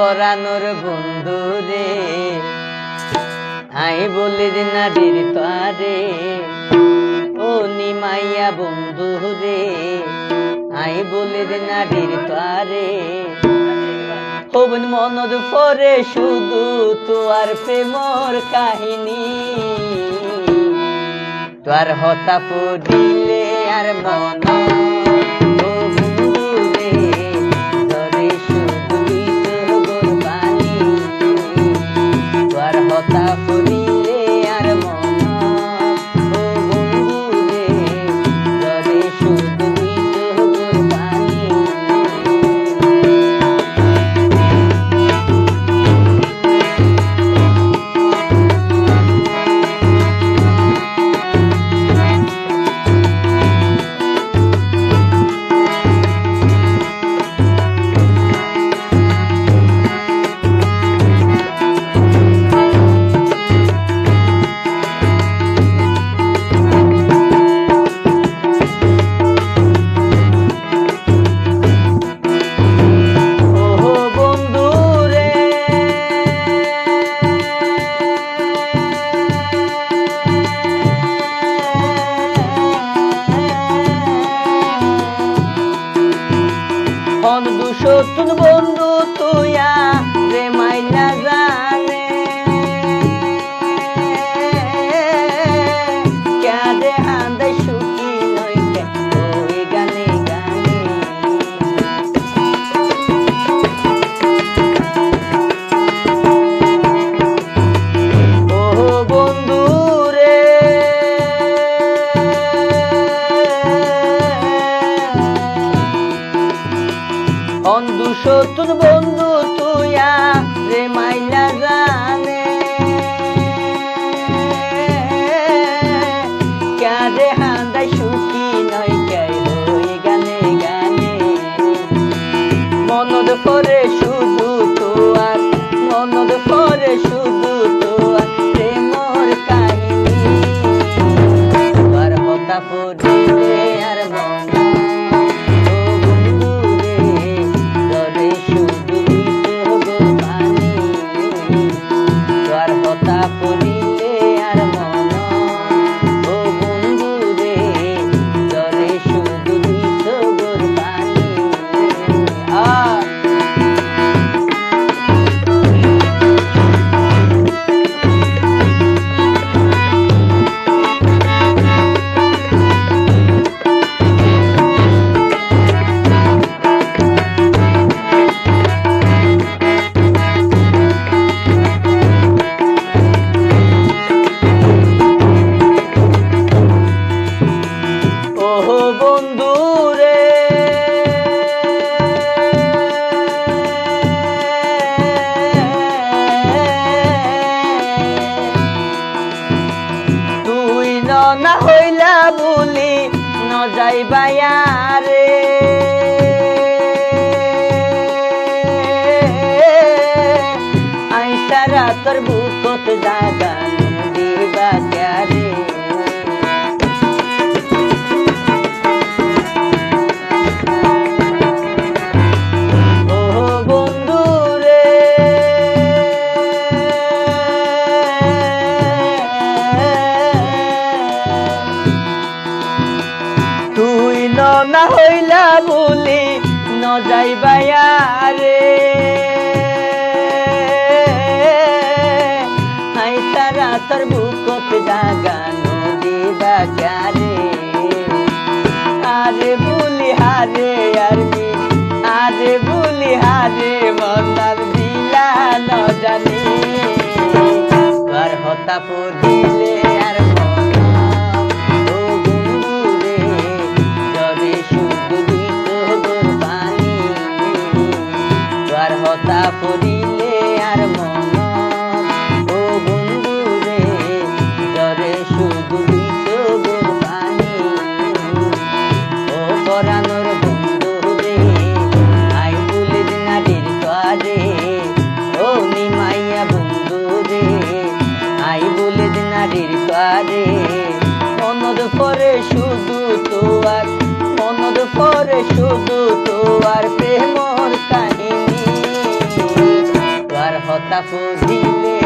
পরানোর বন্ধু রে। আই বলি নারীর তারে ও নিমাইয়া বন্ধু রে। আই বলি নারীর তারে হবন মনদ পরে শুধু তোর প্রেমর কাহিনী। তোর হতা পড়িলে আর মন tudo bom? অন্ধু সতুন বন্ধু তুইয়া রে মাইলা জানে। কারে হাঁদাই সুখী নয় কে গানে গানে। মনদ করে শুধু ন হইলা বলি ন যাইবায়া রে না হইলা বলি ন যাইবায়া রে হাই তারা তোর বুকত জাগা নদী বাজারে। আরে বুলি হারে আরবি, আরে বুলি হারে মনার দিলা ন জানি। তোর হতা পড়িলে fuzile